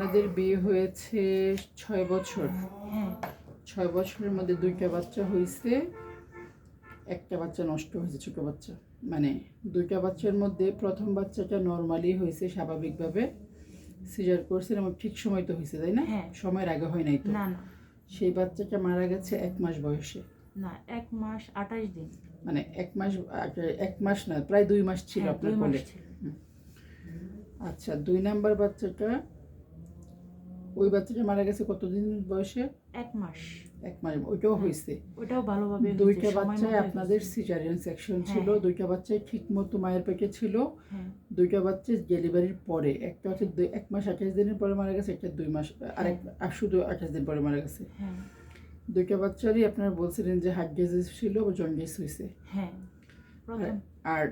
আপনাদের বিয়ে হয়েছে ছয় বছর। ছয় বছরের মধ্যে দুইটা বাচ্চা হয়েছে একটা বাচ্চা নষ্ট হয়েছে ছোট বাচ্চা। মানে দুইটা বাচ্চার মধ্যে প্রথম বাচ্চাটা নর্মালি হয়েছে স্বাভাবিকভাবে। সিজার করছেন এবং ঠিক সময় তো হয়েছে তাই না? হ্যাঁ। সময়ের আগে হয় নাই তো। সেই বাচ্চাটা মারা গেছে এক মাস বয়সে। না এক মাস আঠাশ দিন। মানে এক মাস এক মাস না প্রায় দুই মাস ছিল হ্যাঁ, আপনার কোলে আচ্ছা দুই নাম্বার বাচ্চাটা ওই বাচ্চাটা মারা গেছে কতদিন বয়সে? এক মাস। এক মাস ওইটাও হয়েছে ওটাও ভালোভাবে দুইটা মতো আপনাদের। সিজারিয়ান সেকশন ছিল হ্যাঁ। দুইটা বাচ্চাই ঠিক মতো মায়ের পেটে ছিল হ্যাঁ। দুইটা বাচ্চা ডেলিভারির পরে একটা হচ্ছে এক মাস আঠাশ দিনের পরে মারা গেছে একটা দুই মাস আরেক আর শুধু আঠাশ দিন পরে মারা গেছে। হ্যাঁ। দুইটা বাচ্চারই আপনারা বলছিলেন যে হার্ট ডিজিজ ছিল জন্ডিস হয়েছে হ্যাঁ। আর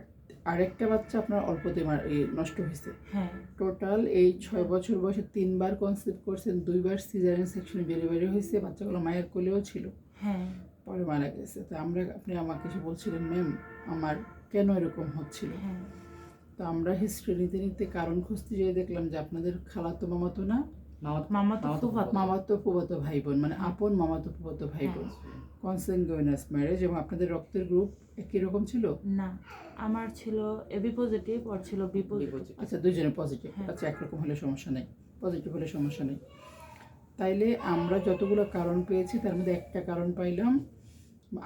আরেকটা বাচ্চা আপনার অল্প দিয়ে মারা- এই নষ্ট হয়েছে। হ্যাঁ। টোটাল এই ছয় বছর বয়সে তিনবার কনসেপ্ট করছেন দুইবার সিজারিয়ান সেকশনে ডেলিভারি হয়েছে বাচ্চাগুলো মায়ের কোলেও ছিল। হ্যাঁ। পরে মারা গেছে। তো আমরা আপনি আমাকে এসে বলছিলেন ম্যাম আমার কেন এরকম হচ্ছিল? হ্যাঁ। তো আমরা হিস্ট্রি নিতে নিতে কারণ খুঁজতে যেয়ে দেখলাম যে আপনাদের খালাতো মামাতো না মামা তো ফুফাতো। মামাতো ফুবাতো ভাই বোন মানে আপন মামাতো ফুবাতো ভাই বোন কনসেনগুইনাস ম্যারেজ এবং আপনাদের রক্তের গ্রুপ একই রকম ছিল? না আমার ছিল এবি পজিটিভ ওর ছিল বি পজিটিভ আচ্ছা দুজনে পজিটিভ হ্যাঁ। আচ্ছা একরকম হলে সমস্যা নেই। পজিটিভ হলে সমস্যা নেই। তাইলে আমরা যতগুলো কারণ পেয়েছি তার মধ্যে একটা কারণ পাইলাম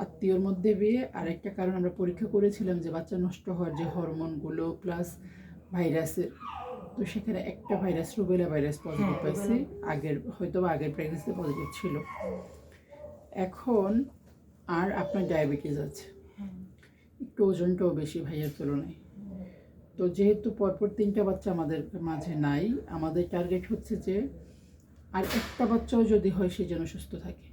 আত্মীয়র মধ্যে বিয়ে আর একটা কারণ আমরা পরীক্ষা করেছিলাম যে বাচ্চা নষ্ট হওয়ার যে হরমোনগুলো প্লাস ভাইরাসের তো সেখানে একটা ভাইরাস রুবেলা ভাইরাস পজিটিভ হ্যাঁ, পাইছি। আগের হয়তো আগের প্রেগনেন্সি পজিটিভ ছিল। এখন আর আপনার ডায়াবেটিস আছে। হ্যাঁ। একটু ওজনটাও বেশি ভাইয়ের তুলনায়। তো যেহেতু পরপর তিনটা বাচ্চা আমাদের মাঝে নাই আমাদের টার্গেট হচ্ছে যে আর একটা বাচ্চাও যদি হয় সে যেন সুস্থ থাকে।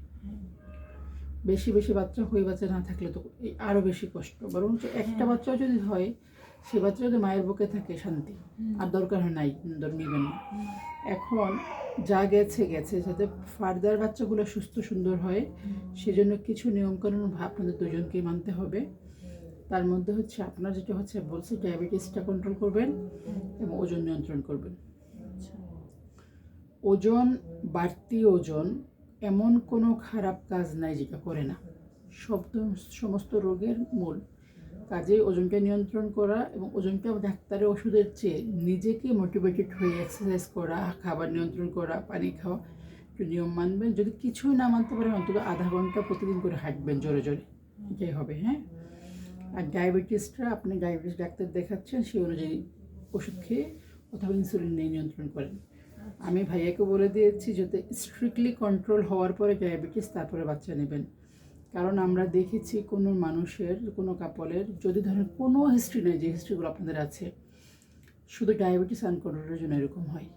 বেশি বেশি বাচ্চা হয়ে বাচ্চা না থাকলে তো আরও বেশি কষ্ট। বরঞ্চ একটা বাচ্চাও যদি হয় সে বাচ্চা যদি মায়ের বুকে থাকে শান্তি। আর দরকার হয় নাই নেবেন না। এখন যা গেছে গেছে যাতে ফার্দার বাচ্চাগুলো সুস্থ সুন্দর হয় সেজন্য কিছু নিয়মকানুন ভা- আপনাদের দুজনকেই মানতে হবে। তার মধ্যে হচ্ছে আপনার যেটা হচ্ছে বলছে ডায়াবেটিসটা কন্ট্রোল করবেন এবং ওজন নিয়ন্ত্রণ করবেন। আচ্ছা। ওজন বাড়তি ওজন এমন কোনো খারাপ কাজ নাই যেটা করে না। শব্দ সমস্ত রোগের মূল। কাজেই ওজনটা নিয়ন্ত্রণ করা এবং ওজনটা ডাক্তারের ওষুধের চেয়ে নিজেকে মোটিভেটেড হয়ে এক্সারসাইজ করা, খাবার নিয়ন্ত্রণ করা, পানি খাওয়া একটু নিয়ম মানবেন। যদি কিছুই না মানতে পারেন, অন্তত আধা ঘণ্টা প্রতিদিন করে হাঁটবেন জোরে জোরে। এটাই হবে হ্যাঁ? আর ডায়াবেটিসটা আপনি ডায়াবেটিস ডাক্তার দেখাচ্ছেন, সেই অনুযায়ী ওষুধ খেয়ে অথবা ইনসুলিন নিয়ে নিয়ন্ত্রণ করেন। আমি ভাইয়াকে বলে দিয়েছি যাতে স্ট্রিক্টলি কন্ট্রোল হওয়ার পরে ডায়াবেটিস তারপরে বাচ্চা নেবেন। কারণ আমরা দেখেছি কোনো মানুষের কোনো কাপলের যদি ধরেন কোনো হিস্ট্রি নেই যে হিস্ট্রিগুলো আপনাদের আছে শুধু ডায়াবেটিস আনকন্ট্রোলের জন্য এরকম হয়।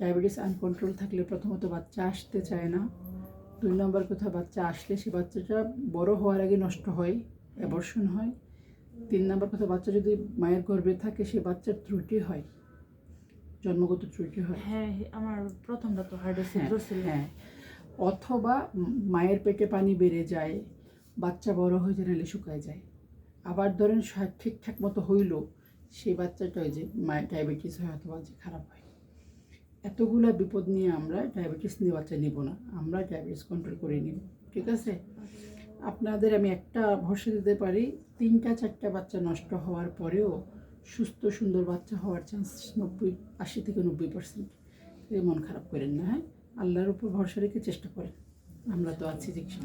ডায়াবেটিস আনকন্ট্রোল থাকলে প্রথমত বাচ্চা আসতে চায় না। দুই নম্বর কথা বাচ্চা আসলে সে বাচ্চাটা বড় হওয়ার আগে নষ্ট হয় অ্যাবর্শন হয়। তিন নম্বর কথা বাচ্চা যদি মায়ের গর্ভে থাকে সে বাচ্চার ত্রুটি হয়। জন্মগত ত্রুটি হয়। হ্যাঁ আমার প্রথমটা তো ছিল হ্যাঁ। অথবা মায়ের পেটে পানি বেড়ে যায়, বাচ্চা বড় হয়ে নাহলে শুকায় যায়। আবার ধরেন ঠিকঠাক মতো হইল, সেই বাচ্চাটা ওই যে মায়ের ডায়াবেটিস হয় অথবা যে খারাপ হয়। এতগুলা বিপদ নিয়ে আমরা ডায়াবেটিস নিয়ে বাচ্চা নিব না, আমরা ডায়াবেটিস কন্ট্রোল করে নিব, ঠিক আছে? আপনাদের আমি একটা ভরসা দিতে পারি, তিনটা চারটা বাচ্চা নষ্ট হওয়ার পরেও সুস্থ সুন্দর বাচ্চা হওয়ার চান্স নব্বই, আশি থেকে নব্বই পার্সেন্ট মন খারাপ করেন না হ্যাঁ? আল্লাহর উপর ভরসা রেখে চেষ্টা করে আমরা তো আছি দেখছি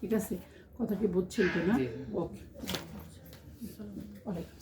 ঠিক আছে? কথা কি বুঝছেন তো না ওকে ওয়ালাইকুম